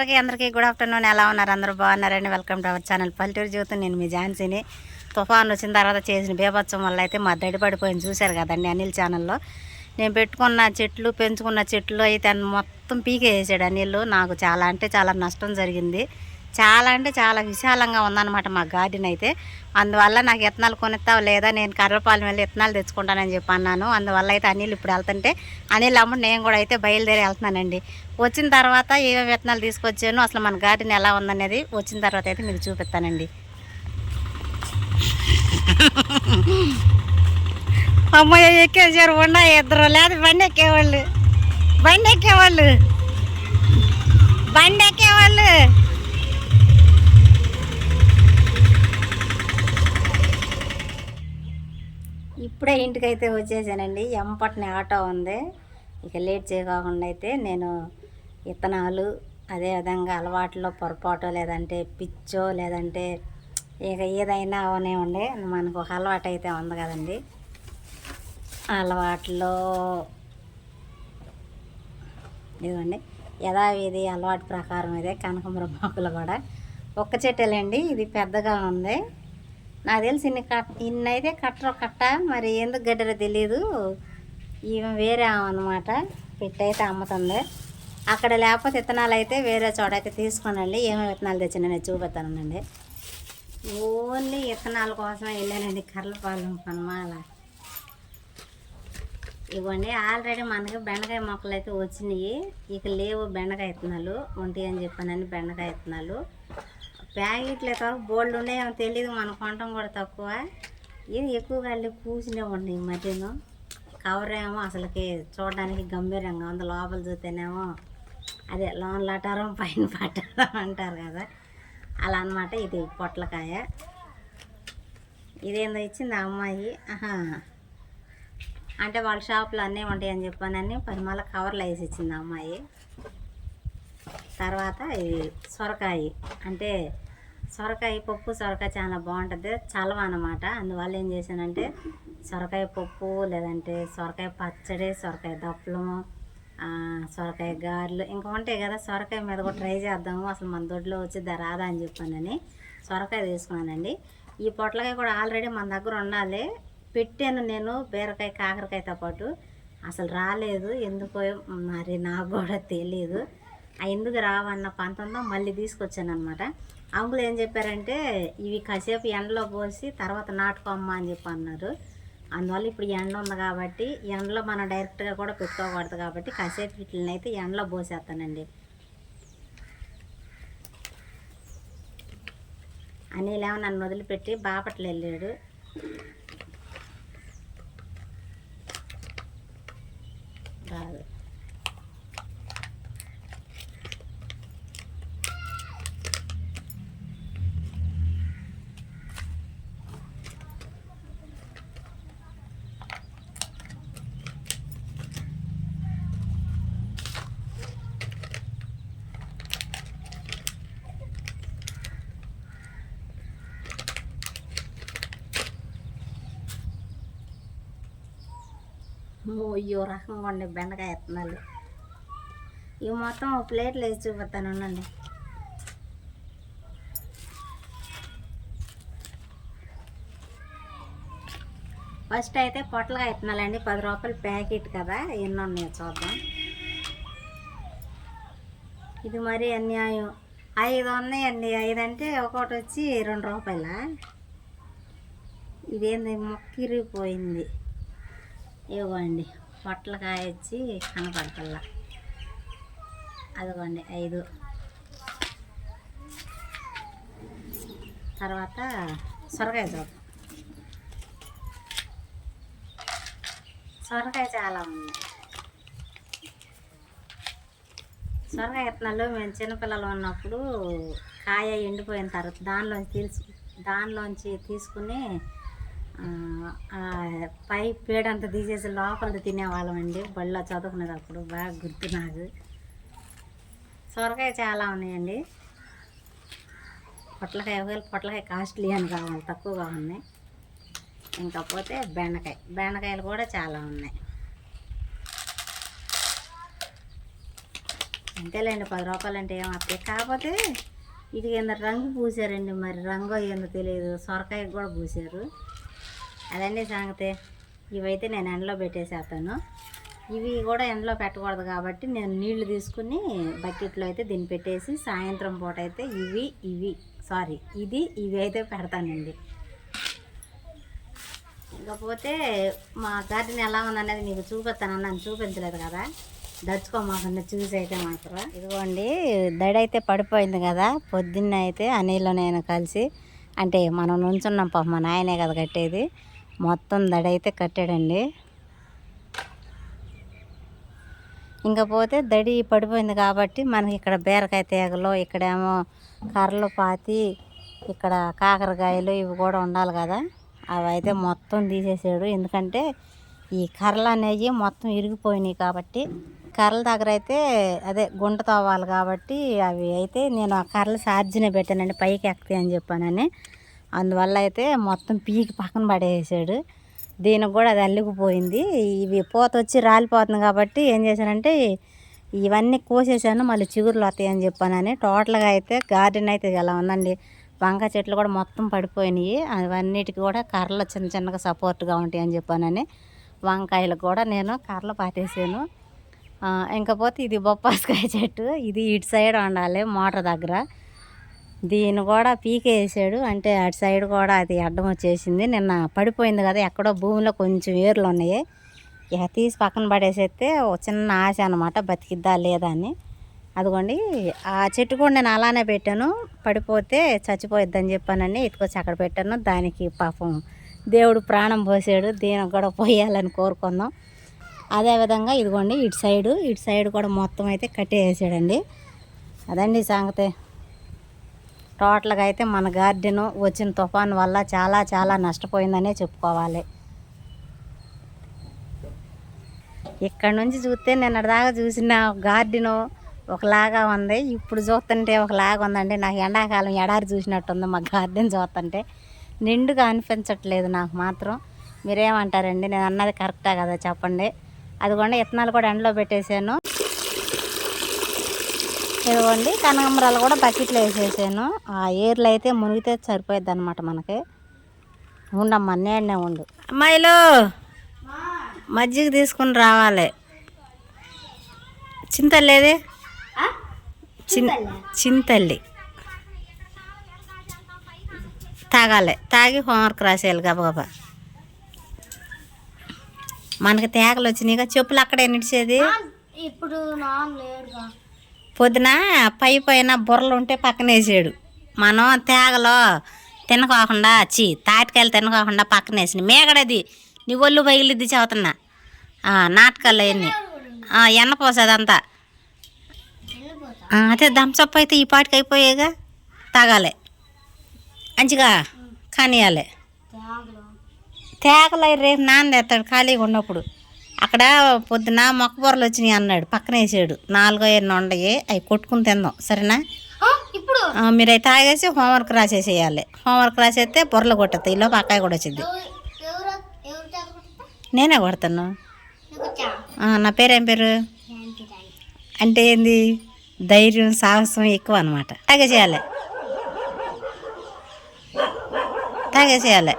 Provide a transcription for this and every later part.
అందరికీ అందరికీ good afternoon ఎలా ఉన్నారు? అందరూ బాగున్నారండి. వెల్కమ్ టు అవర్ ఛానల్ పల్లెటూరు జీవితం నేను మీ ఝాన్సీని. తుఫాన్ వచ్చిన తర్వాత చేసిన బీభత్సం వల్ల అయితే మా దడి పడిపోయింది. చూశారు కదండి అనిల్ ఛానల్లో నేను పెట్టుకున్న చెట్లు పెంచుకున్న చెట్లు అయితే అన్ని మొత్తం పీకేసాడు అనిల్. నాకు చాలా అంటే చాలా నష్టం జరిగింది. చాలా అంటే చాలా విశాలంగా ఉందన్నమాట మా గార్డెన్ అయితే. అందువల్ల నాకు ఇత్తనాలు కొనిస్తావు లేదా నేను కర్రపాలెం వెళ్ళి ఇత్తనాలు తెచ్చుకుంటానని చెప్పి అన్నాను. అందువల్ల అయితే అనిల్ ఇప్పుడు వెళ్తుంటే అనిల్ అమ్ముడు నేను కూడా అయితే బయలుదేరి వెళ్తున్నానండి. వచ్చిన తర్వాత ఏమేమి విత్తనాలు తీసుకొచ్చాను అసలు మన గార్డెన్ ఎలా ఉందనేది వచ్చిన తర్వాత అయితే మీకు చూపిస్తానండి. అమ్మాయి ఎక్కేసారు. ఉండా ఇద్దరు? లేదు బండి ఎక్కేవాళ్ళు? బండి ఎక్కేవాళ్ళు? బండి ఎక్కేవాళ్ళు? ఇప్పుడే ఇంటికైతే వచ్చేసానండి. ఎంపట్ని ఆటో ఉంది. ఇక లేట్ చేయకుండా అయితే నేను ఇత్తనాలు అదేవిధంగా అలవాట్లో పొరపాటు లేదంటే పిచ్చో లేదంటే ఇక ఏదైనా అవనివ్వండి. మనకు ఒక అలవాటు అయితే ఉంది కదండి. అలవాట్లో ఇదిగోండి. యథావిధి అలవాటు ప్రకారం ఇదే కనకమర మొక్కలు కూడా. ఒక్క చెట్టేలండి. ఇది పెద్దగా ఉంది. నాకు తెలిసి ఇన్ని కట్ ఇన్నైతే కట్టరు కట్ట మరి ఎందుకు గడ్డరో తెలియదు ఈమె వేరే అనమాట పెట్టయితే అమ్ముతుంది. అక్కడ లేకపోతే విత్తనాలు అయితే వేరే చోట అయితే తీసుకోనండి ఏమేమి విత్తనాలు తెచ్చిన నేను చూపెత్తానండి ఓన్లీ విత్తనాల కోసమే వెళ్ళానండి కర్లపాలెం పనమాల ఇవ్వండి ఆల్రెడీ మనకి బెండకాయ మొక్కలు అయితే వచ్చినాయి. ఇక లేవు బెండకాయ విత్తనాలు ఒంటి అని చెప్పానని బెండకాయ విత్తనాలు. ప్యాకెట్లు అయితే బోల్డ్ ఉన్నాయేమో తెలియదు మనం కొనటం కూడా తక్కువ. ఇది ఎక్కువగా వెళ్ళి పూసినే ఉన్నాయి ఈ మధ్యన. కవర్ ఏమో అసలుకి చూడడానికి గంభీరంగా ఉంది లోపల చూస్తేనేమో అదే లోన్ లటారం పైన పట్టారం అంటారు కదా. అలా అన్నమాట ఇది పొట్లకాయ. ఇదేందో ఇచ్చింది ఆ అమ్మాయి. ఆహా. అంటే వాళ్ళ షాప్లో అన్నీ ఉంటాయి అని చెప్పానని పది మళ్ళీ కవర్లు వేసి ఇచ్చింది ఆ అమ్మాయి. తర్వాత ఈ సొరకాయ. అంటే సొరకాయ పప్పు సొరకాయ చాలా బాగుంటుంది. చలవ అనమాట అందువల్ల ఏం చేశానంటే సొరకాయ పప్పు లేదంటే సొరకాయ పచ్చడి సొరకాయ దప్పలము సొరకాయ గారెలు ఇంకా ఉంటాయి కదా. సొరకాయ మీద కూడా ట్రై చేద్దాము. అసలు మన దొడ్లో వచ్చి రాదా అని చెప్పానని సొరకాయ తీసుకున్నానండి. ఈ పొట్లకాయ కూడా ఆల్రెడీ మన దగ్గర ఉండాలి. పెట్టాను నేను బీరకాయ కాకరకాయతో పాటు. అసలు రాలేదు. ఎందుకో మరి నాకు కూడా తెలియదు ఎందుకు రావన్న పంతంతో మళ్ళీ తీసుకొచ్చాను అనమాట అంకులు ఏం చెప్పారంటే ఇవి కాసేపు ఎండలో పోసి తర్వాత నాటుకోమ్మా అని చెప్పి అన్నారు. అందువల్ల ఇప్పుడు ఎండ ఉంది కాబట్టి ఎండలో మనం డైరెక్ట్గా కూడా పెట్టుకోకూడదు కాబట్టి కాసేపు వీటిని అయితే ఎండలో పోసేస్తానండి. అనిలేమో నన్ను వదిలిపెట్టి బాపట్ల వెళ్ళాడు. రాదు. అయ్యో రకంగా ఉండే బెండకాయ ఎత్తనాలు ఇవి మొత్తం ఒక ప్లేట్లు వేసి చూపిస్తాను ఉండండి. ఫస్ట్ అయితే పొట్లగా ఎత్తనాలండి పది రూపాయలు ప్యాకెట్ కదా ఎన్ని ఉన్నాయో చూద్దాం. ఇది మరి అన్యాయం. ఐదు ఉన్నాయండి ఐదు అంటే ఒకటి వచ్చి రెండు రూపాయల? ఇదేంది మొక్కిరిగిపోయింది ఇవ్వండి. పొట్లకాయ వచ్చి కనపడతల్లా. అదిగోండి ఐదు. తర్వాత సొరకాయ చూద్దాం సొరకాయ చాలా ఉంది. సొరకాయ విత్తనాలు మేము చిన్నపిల్లలు ఉన్నప్పుడు కాయ ఎండిపోయిన తర్వాత దానిలోంచి తీసి దానిలోంచి తీసుకుని పై పేడంతా తీసేసి లోపల తినేవాళ్ళం అండి. బళ్ళో చదువుకునేటప్పుడు బాగా గుర్తు నాకు. సొరకాయ చాలా ఉన్నాయండి. పొట్లకాయ ఒకవేళ పొట్లకాయ కాస్ట్లీ అని కావాలి తక్కువగా ఉన్నాయి. ఇంకా పోతే బెండకాయ. బెండకాయలు కూడా చాలా ఉన్నాయి. అంతేలేండి పది రూపాయలు అంటే ఏమో కాకపోతే ఇది కింద రంగు పూసారండి. మరి రంగు ఏందో తెలియదు. సొరకాయ కూడా పూసారు. అదండి సంగతి. ఇవైతే నేను ఎండలో పెట్టేసేస్తాను ఇవి కూడా ఎండలో పెట్టకూడదు కాబట్టి నేను నీళ్ళు తీసుకుని బకెట్లో అయితే దీన్ని పెట్టేసి సాయంత్రం పూట అయితే ఇవి ఇవి సారీ ఇది ఇవి అయితే పెడతానండి. ఇకపోతే మా గార్డెన్ ఎలా ఉందనేది మీకు చూపిస్తాను నన్ను చూపించలేదు కదా. దచ్చుకోమాకుండా చూసి అయితే మాత్రం. ఇదిగోండి దడి అయితే పడిపోయింది కదా. పొద్దున్న అయితే అనిల్లో నేను కలిసి అంటే మనం నుంచున్నాం పాప మా నాయనే కదా కట్టేది. మొత్తం దడి అయితే కట్టాడండి. ఇంకా పోతే దడి పడిపోయింది కాబట్టి మనకి ఇక్కడ బీరకాయ తీగలు ఇక్కడేమో కర్రలు పాతి ఇక్కడ కాకరకాయలు ఇవి కూడా ఉండాలి కదా. అవి అయితే మొత్తం తీసేసాడు. ఎందుకంటే ఈ కర్రలు అనేవి మొత్తం ఇరిగిపోయినాయి కాబట్టి కర్రల దగ్గర అయితే అదే గుంట తవ్వాలి కాబట్టి అవి అయితే నేను ఆ కర్రలు సార్జినే పెట్టానండి. పైకి ఎక్కుతాయి అని చెప్పానని. అందువల్ల అయితే మొత్తం పీకి పక్కన పడేసాడు. దీనికి కూడా అది అల్లుకుపోయింది ఇవి పూత వచ్చి రాలిపోతుంది కాబట్టి ఏం చేశానంటే ఇవన్నీ కోసేసాను మళ్ళీ చిగురులు వస్తాయని చెప్పానని. టోటల్గా అయితే గార్డెన్ అయితే ఇలా ఉందండి. వంకాయ చెట్లు కూడా మొత్తం పడిపోయినాయి. అవన్నిటికి కూడా కర్రలు చిన్న చిన్నగా సపోర్ట్గా ఉంటాయి అని చెప్పానని. వంకాయలకు కూడా నేను కర్రలు పాతేసాను. ఇంకపోతే ఇది బొప్పాసకాయ చెట్టు. ఇది ఇటు సైడ్ ఉండాలి మోటార్ దగ్గర. దీన్ని కూడా పీకేసాడు. అంటే అటు సైడ్ కూడా అది అడ్డం వచ్చేసింది. నిన్న పడిపోయింది కదా ఎక్కడో భూమిలో కొంచెం ఏర్లు ఉన్నాయి. ఇక తీసి పక్కన పడేసేస్తే చిన్న ఆశ అనమాట బతికిద్దా లేదా అని. అదిగోండి ఆ చెట్టు కూడా నేను అలానే పెట్టాను. పడిపోతే చచ్చిపోయిద్దని చెప్పానని ఇటుకొచ్చి అక్కడ పెట్టాను. దానికి పాపం దేవుడు ప్రాణం పోసాడు. దీనికి కూడా పోయాలని కోరుకుందాం. అదేవిధంగా ఇదిగోండి ఇటు సైడు ఇటు సైడ్ కూడా మొత్తం అయితే కట్టేసాడండి. అదండి సంగతి. టోటల్గా అయితే మన గార్డెను వచ్చిన తుఫాన్ వల్ల చాలా చాలా నష్టపోయిందనే చెప్పుకోవాలి. ఇక్కడ నుంచి చూస్తే నిన్న దాకా చూసిన గార్డెను ఒకలాగా ఉంది. ఇప్పుడు చూస్తుంటే ఒకలాగా ఉందండి. నాకు ఎండాకాలం ఎడారి చూసినట్టుంది మా గార్డెన్ చూస్తుంటే. నిండుగా అనిపించట్లేదు నాకు మాత్రం. మీరేమంటారండి? నేను అన్నది కరెక్టా కదా చెప్పండి. అది కూడా విత్తనాలు కూడా ఎండలో పెట్టేశాను. ఇదిగోండి కనకాంబరాలు కూడా బకెట్లో వేసేసాను. ఆ ఏర్లు అయితే మునిగితే సరిపోద్ది అనమాట మనకి. ఉండమ్మా నేనే ఉండు. అమ్మాయిలు మజ్జిగ తీసుకుని రావాలి. చింతల్లేదే? చిన్ చింతల్లి. తాగాలి. తాగి హోంవర్క్ రాసేయాలి గబగబా మనకి తేగలు వచ్చినాయిగా చెప్పులు అక్కడే నిడిచేది. ఇప్పుడు పొద్దున పై పైన బుర్రలు ఉంటే పక్కన వేసాడు. మనం తేగలో తినకోకుండా చి తాటికాయలు తినకోకుండా పక్కన వేసిన మేగడది నీ ఒళ్ళు పగిలిద్ది చదువుతున్నా నాటకాలు అవన్నీ. ఎన్నపోసేదంతా వెళ్ళిపోతా ఆ, అదే దంసప్ అయితే ఈ పాటికి అయిపోయేగా. తాగాలి. మంచిగా కానియాలి. తేగలు. అయి రేపు నాన్న తెస్తాడు ఖాళీగా ఉన్నప్పుడు. అక్కడ పొద్దున మొక్క బొర్రలు వచ్చినాయి అన్నాడు. పక్కన వేసాడు. నాలుగో ఎన్ని ఉండయి. అవి కొట్టుకుని తిందాం సరేనా? ఇప్పుడు? ఆ, మీరు అవి తాగేసి హోంవర్క్ రాసేసేయాలి. హోంవర్క్ రాసేస్తే బొర్రలు కొట్టేస్తాయి. ఈలోపు అక్కాయి కూడా వచ్చింది. నేనే కొడతాను. నా పేరేం పేరు? అంటే ఏంది? ధైర్యం సాహసం ఎక్కువ అనమాట తాగేసేయాలి. తాగేసేయాలి.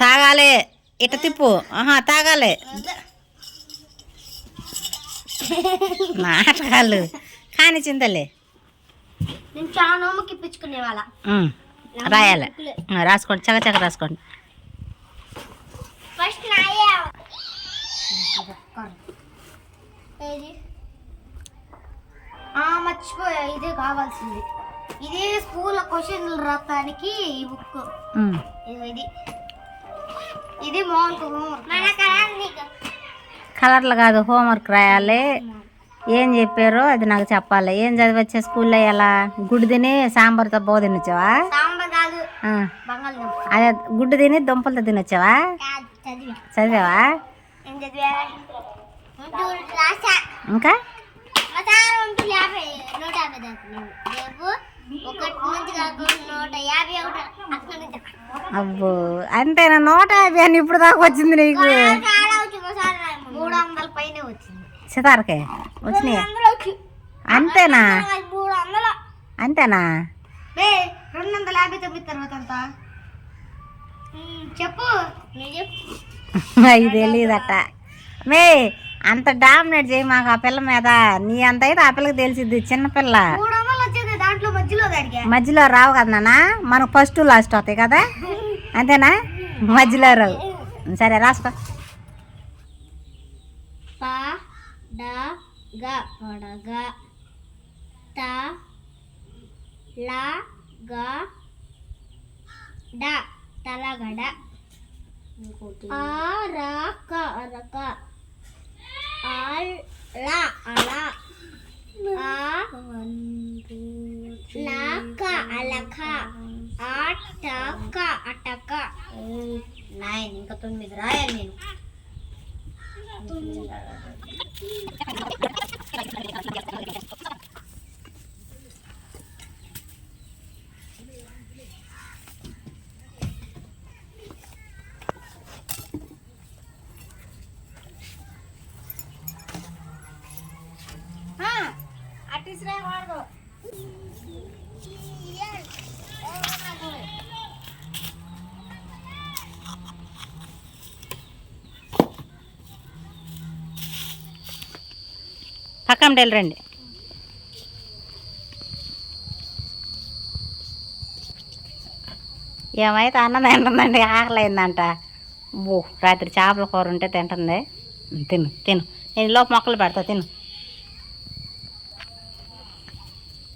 తాగాలి. ఇట తిప్పు. ఆహా తాగాలి. నాటకాలు కానీ చింతలే. నేను చాలా వాళ్ళ. రాయాలి. రాసుకోండి. చక్క చక్క రాసుకోండి. ఫస్ట్ మర్చిపోయా. ఇదే కావాల్సింది. ఇది స్కూల్ క్వశ్చన్లు రాయడానికి ఈ బుక్. ఇది ఇది కలర్లు కాదు హోంవర్క్ రాయాలి. ఏం చెప్పారో అది నాకు చెప్పాలి. ఏం చదివచ్చా స్కూల్లో ఎలా? గుడ్డు తిని సాంబార్తో బో తినొచ్చావా? అదే గుడ్డు తిని దుంపలతో తినొచ్చావా? చదివా. చదివావా? ఇంకా? ఒకటి నుంచి కాకుండా నూట యాభై ఒకటి అక్కడ నుంచి అబ్బో అంతేనా? నూట యాభై అని ఇప్పుడు దాకా వచ్చింది నీకు? సితారకే వచ్చినాయి? అంతేనా? అంతేనా? రెండు వందల యాభై తొమ్మిది తర్వాత నేను చెప్పు. అవి తెలియదట మే అంత డామినేట్ చేయి మాకు ఆ పిల్ల మీద. నీ అంత అయితే ఆ పిల్లకి తెలిసిద్ది చిన్నపిల్ల మూడు వందలు వచ్చింది దాంట్లో మధ్యలో రావు కదా నాన్న మనకు ఫస్ట్ లాస్ట్ అవుతాయి కదా? అంతేనా? మధ్యలో రావు. సరే రాసుకో. ప డ గ పడగ. త ల గ డ తలగడ. ఆ ర క అరక ఆల్ ల అల ఆ అలక ఆట క అటక నైన్ ఇంకా తొమ్మిది రాయాలి నేను. పక్కన వెళ్ళరండి ఏమైతే అన్నం తింటుందండి ఆకలి అయిందంట ఓ రాత్రి చేపల కూర ఉంటే తింటుంది. తిను తిను. నేను లోపు మొక్కలు పెడతా తిను.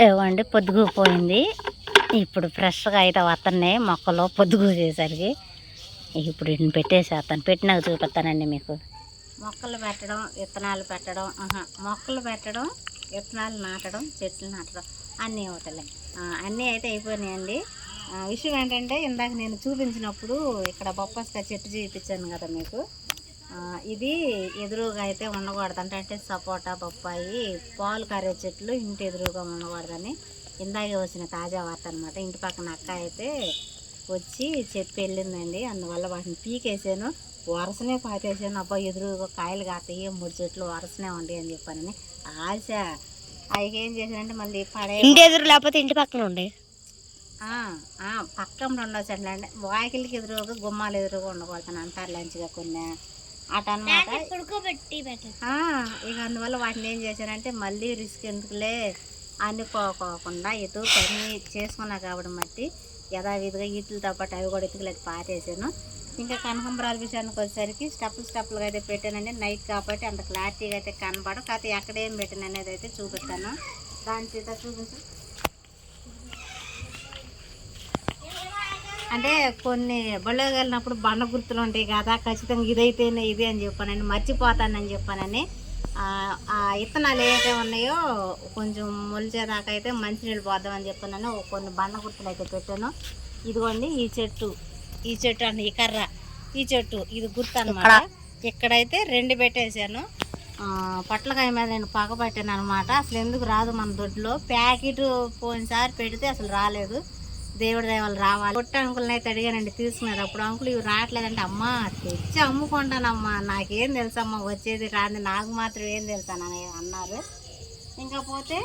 ఏవండి పొద్దుగు పోయింది. ఇప్పుడు ఫ్రెష్గా అయితే వస్తున్నాయి మొక్కలు పొద్దుగు చేసరికి ఇప్పుడు పెట్టేసేస్తాను. పెట్టినాక చూపిస్తానండి మీకు. మొక్కలు పెట్టడం విత్తనాలు పెట్టడం మొక్కలు పెట్టడం విత్తనాలు నాటడం చెట్లు నాటడం అన్నీ అవుతాయి అన్నీ అయితే అయిపోయినాయండి. విషయం ఏంటంటే ఇందాక నేను చూపించినప్పుడు ఇక్కడ బొప్పస్కాయ చెట్టు చూపించాను కదా మీకు. ఇది ఎదురుగా అయితే ఉండకూడదు. అంటే అంటే సపోటా బొప్పాయి పాలు కారే చెట్లు ఇంటి ఎదురుగా ఉండకూడదని ఇందాకే వచ్చిన తాజా వార్త అనమాట ఇంటి పక్కన అక్క అయితే వచ్చి చెప్పి వెళ్ళిందండి. అందువల్ల వాటిని పీకేసాను వరసనే పాతేసాను. అబ్బా ఎదురుగా కాయలు కాస్తాయి మూడు చెట్లు వరసనే ఉండి అని చెప్పానని ఆశ. అవి ఏం చేశానంటే మళ్ళీ పడే ఇంటి ఎదురు లేకపోతే ఇంటి పక్కన ఉండే? ఆ, ఆ, పక్కన ఉండొచ్చు అంటే వాకిలికి ఎదురుగా గుమ్మాలు ఎదురుగా ఉండకూడదు అంటారు లంచ్గా కొన్ని. అట అనమాట ఉడకబెట్టి పెట్టదు ఆ, ఇక అందువల్ల వాటిని ఏం చేశారంటే మళ్ళీ రిస్క్ ఎందుకులే? అనుకోకోకుండా ఇటు పని చేసుకున్నా కాబట్టి మట్టి యథావిధిగా ఈటులతో పాటు అవి కూడా ఇటుకలకి పాతేసాను. ఇంకా కనకంబరాల విషయానికి వచ్చేసరికి స్టెప్పులు స్టెప్పులుగా అయితే పెట్టానండి. నైట్ కాబట్టి అంత క్లారిటీగా అయితే కనబడదు కాకపోతే ఎక్కడ ఏం పెట్టాను అనేది అయితే చూపిస్తాను. దాని చేత చూపించు. అంటే కొన్ని బళ్ళకి వెళ్ళినప్పుడు బండ గుర్తులు ఉంటాయి కదా ఖచ్చితంగా ఇదైతేనే ఇది అని చెప్పానని మర్చిపోతానని చెప్పానని. ఆ, ఇత్తనాలు ఏవైతే ఉన్నాయో కొంచెం మొలిచేదాకా అయితే మంచినీళ్ళు పోద్దామని చెప్పానని ఓ కొన్ని బండ గుర్తులు అయితే పెట్టాను. ఇదిగోండి ఈ చెట్టు. ఈ చెట్టు అండి ఈ కర్ర. ఈ చెట్టు ఇది గుర్తు అనమాట ఇక్కడైతే రెండు పెట్టేశాను. పొట్లకాయ మీద నేను పగ పెట్టాను అనమాట అసలు ఎందుకు రాదు మన దొడ్లో? ప్యాకెట్ పోయినసారి పెడితే అసలు రాలేదు. దేవుడి దయవల్ల రావాలి. పొట్ట అంకుల్ని అయితే అడిగానండి తీసుకున్నారు అప్పుడు అంకుల్ ఇవి రావట్లేదంటే అమ్మా తెచ్చి అమ్ముకుంటానమ్మా. నాకేం తెలుసమ్మా వచ్చేది రాని నాకు మాత్రం ఏం తెలుసానని అన్నారు. ఇంకా పోతే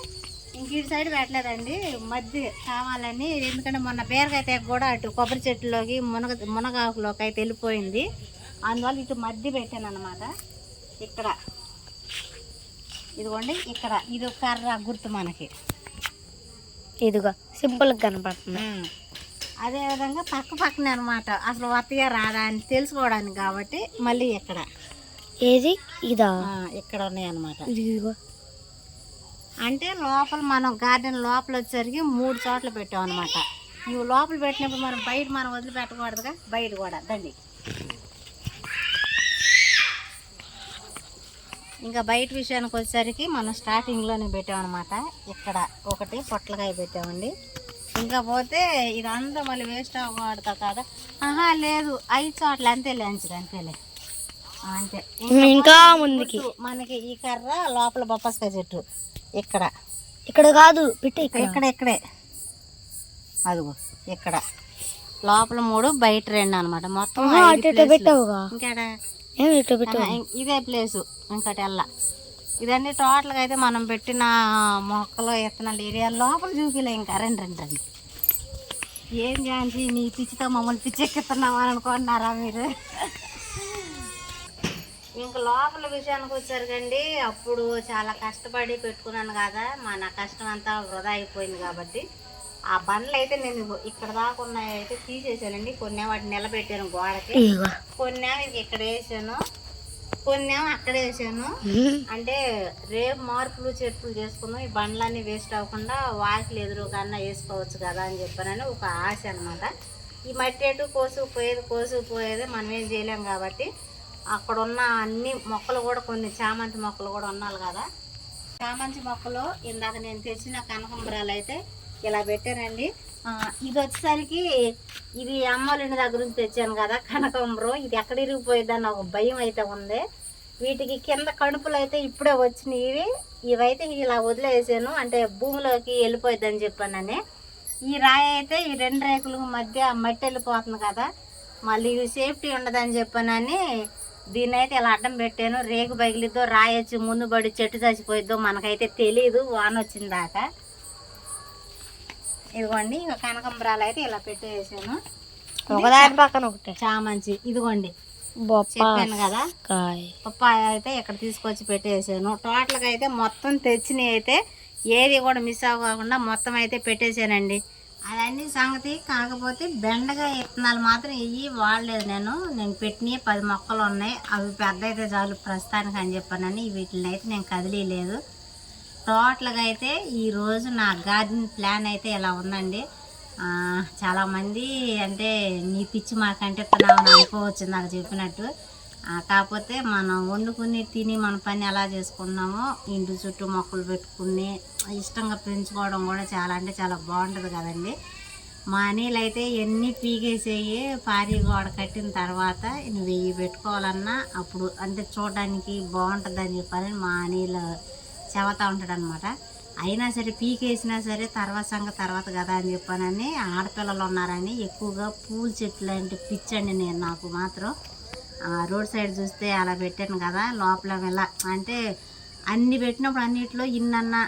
ఇంక ఇటు సైడ్ పెట్టలేదండి. మధ్య కావాలని ఎందుకంటే మొన్న బీరకాయ తెగ కూడా అటు కొబ్బరి చెట్టులోకి మునగ మునగాకులోకి అయితే వెళ్ళిపోయింది. అందువల్ల ఇటు మధ్య పెట్టాను అనమాట ఇక్కడ. ఇదిగోండి ఇక్కడ. ఇది కర్ర గుర్తు మనకి. ఇదిగో సింపుల్గా కనపడుతుంది. అదేవిధంగా పక్క పక్కనే అనమాట అసలు వత్తగా రాదా అని తెలుసుకోవడానికి కాబట్టి మళ్ళీ ఇక్కడ. ఏది? ఇదా? ఇక్కడ ఉన్నాయి అనమాట ఇదిగో. అంటే లోపల మనం గార్డెన్ లోపల వచ్చేసరికి మూడు చోట్ల పెట్టాం అనమాట ఇవి లోపల పెట్టినప్పుడు మనం బయట మనం వదిలిపెట్టకూడదుగా? బయట కూడా. దండి. ఇంకా బయట విషయానికి వచ్చేసరికి మనం స్టార్టింగ్లోనే పెట్టామన్నమాట ఇక్కడ ఒకటి పొట్లకాయ పెట్టామండి. ఇంకా పోతే ఇదంతా మళ్ళీ వేస్ట్ అవ్వకూడదు కదా? ఆహా లేదు. ఐదు చోట్ల. అంతేలే అంచుడు అంతేలే అంతే ఇంకా ముందుకి. మనకి ఈ కర్ర లోపల బొప్పస్కాయ చెట్టు. ఇక్కడ. ఇక్కడ కాదు పెట్టి ఇక్కడ. ఇక్కడ ఇక్కడే అదిగో ఇక్కడ. లోపల మూడు బయట రెండు అనమాట మొత్తం. ఇంకాడ? ఇదే ప్లేసు ఇంకటి వెళ్ళ ఇదన్నీ టోటల్గా అయితే మనం పెట్టిన మొక్కలు విత్తనాలు ఏరియా లోపల చూపిలే ఇంకా. రండి రండి రండి. ఏం చేయాలి నీ పిచ్చితో మమ్మల్ని పిచ్చెక్కిస్తున్నావా అని అనుకుంటున్నారా మీరు? ఇంక లోపల విషయానికి వచ్చారు కండి అప్పుడు చాలా కష్టపడి పెట్టుకున్నాను కదా మన కష్టం అంతా వృధా అయిపోయింది కాబట్టి. ఆ బండ్లు అయితే నేను ఇక్కడ దాకా ఉన్నాయి అయితే తీసేసానండి. కొన్ని వాటిని నిలబెట్టాను గోడకి. కొన్ని ఇక్కడ వేసాను. కొన్ని అక్కడ వేసాను. అంటే రేపు మార్పులు చెప్పులు చేసుకున్నాం ఈ బండ్లన్నీ వేస్ట్ అవ్వకుండా వాకిలు ఎదురు కన్నా వేసుకోవచ్చు కదా అని చెప్పానని ఒక ఆశ అనమాట ఈ మట్టి ఎటు కోసుకుపోయేది కోసుకుపోయేది మనం ఏం చేయలేం కాబట్టి అక్కడ ఉన్న అన్ని మొక్కలు కూడా కొన్ని చామంతి మొక్కలు కూడా ఉన్నాయి కదా. చామంతి మొక్కలు ఇందాక నేను తెచ్చిన కనకంబరాలు అయితే ఇలా పెట్టానండి ఇది వచ్చేసరికి ఇది అమ్మలిని దగ్గర నుంచి తెచ్చాను కదా కనకంబరం. ఇది ఎక్కడ ఇరిగిపోయిద్దని ఒక భయం అయితే ఉంది. వీటికి కింద కడుపులు అయితే ఇప్పుడే వచ్చినాయి ఇవి ఇవైతే ఇలా వదిలేసాను. అంటే భూమిలోకి వెళ్ళిపోయిద్దని చెప్పానని. ఈ రాయి అయితే ఈ రెండు రేకుల మధ్య మట్టి వెళ్ళిపోతుంది కదా. మళ్ళీ ఇది సేఫ్టీ ఉండదని చెప్పానని దీన్ని అయితే ఇలా అడ్డం పెట్టాను. రేకు పగిలిద్దో రాయి వచ్చి ముందు పడి చెట్టు చచ్చిపోయిద్దో మనకైతే తెలియదు వాన వచ్చిన దాకా. ఇదిగోండి ఇక కనకంబరాలు అయితే ఇలా పెట్టేసాను ఒకదాని పక్కన ఒకటి. చామంచి ఇదిగోండి. బొప్పాయి చెప్పాను కదా. పప్పాయ అయితే ఇక్కడ తీసుకొచ్చి పెట్టేసాను. టోటల్గా అయితే మొత్తం తెచ్చినవి అయితే ఏది కూడా మిస్ అవ్వకుండా మొత్తం అయితే పెట్టేశానండి అదన్నీ సంగతి కాకపోతే బెండగా విత్తనాలు మాత్రం ఇవి వాడలేదు నేను. నేను పెట్టినవి పది మొక్కలు ఉన్నాయి. అవి పెద్ద అయితే చాలు ప్రస్తుతానికి అని చెప్పానని వీటిని అయితే నేను కదిలీలేదు. టోటల్గా అయితే ఈరోజు నా గార్డెన్ ప్లాన్ అయితే ఇలా ఉందండి. చాలామంది అంటే నీ పిచ్చి మాకంటే తినామని అనుకోవచ్చు నాకు చెప్పినట్టు. కాకపోతే మనం వండుకుని తిని మన పని ఎలా చేసుకున్నామో ఇంటి చుట్టూ మొక్కలు పెట్టుకుని ఇష్టంగా పెంచుకోవడం కూడా చాలా అంటే చాలా బాగుంటుంది కదండి. మా అనీలు అయితే ఎన్ని పీకేసేయి పారీ గోడ కట్టిన తర్వాత నువ్వు వెయ్యి పెట్టుకోవాలన్నా అప్పుడు అంటే చూడడానికి బాగుంటుందని చెప్పని మా అనీలు చెబుతా ఉంటాడనమాట అయినా సరే పీకేసినా సరే తర్వాత సంగ తర్వాత కదా అని చెప్పానని ఆడపిల్లలు ఉన్నారని ఎక్కువగా పూల చెట్లు అంటే పిచ్చండి నేను నాకు మాత్రం. రోడ్ సైడ్ చూస్తే అలా పెట్టాను కదా లోపల వెళ్ళ అంటే అన్ని పెట్టినప్పుడు అన్నిట్లో ఇన్నన్నా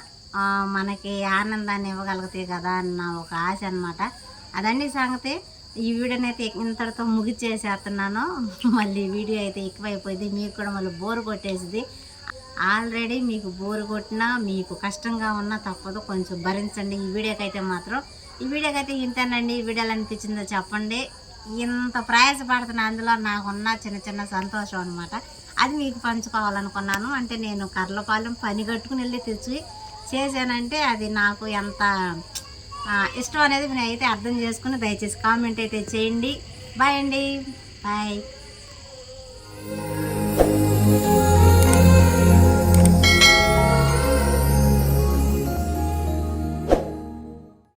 మనకి ఆనందాన్ని ఇవ్వగలుగుతాయి కదా అన్న ఒక ఆశ అనమాట అదండి సంగతి. ఈ వీడియోని అయితే ఇంతటితో ముగిచేసేస్తున్నాను మళ్ళీ వీడియో అయితే ఎక్కువైపోయింది. మీకు కూడా మళ్ళీ బోర్ కొట్టేసింది. ఆల్రెడీ మీకు బోరు కొట్టినా మీకు కష్టంగా ఉన్నా తప్పదు. కొంచెం భరించండి. ఈ వీడియోకైతే మాత్రం. ఈ వీడియోకి అయితే ఇంతేనండి. ఈ వీడియోలు అనిపించిందో చెప్పండి. ఇంత ప్రయాసపడుతున్న అందులో నాకున్న చిన్న చిన్న సంతోషం అనమాట అది మీకు పంచుకోవాలనుకున్నాను. అంటే నేను కర్లపాలెం పని కట్టుకుని వెళ్ళి తెచ్చి చేశానంటే అది నాకు ఎంత ఇష్టం అనేది నేనైతే అయితే అర్థం చేసుకుని దయచేసి కామెంట్ అయితే చేయండి. బాయ్ అండి. బాయ్.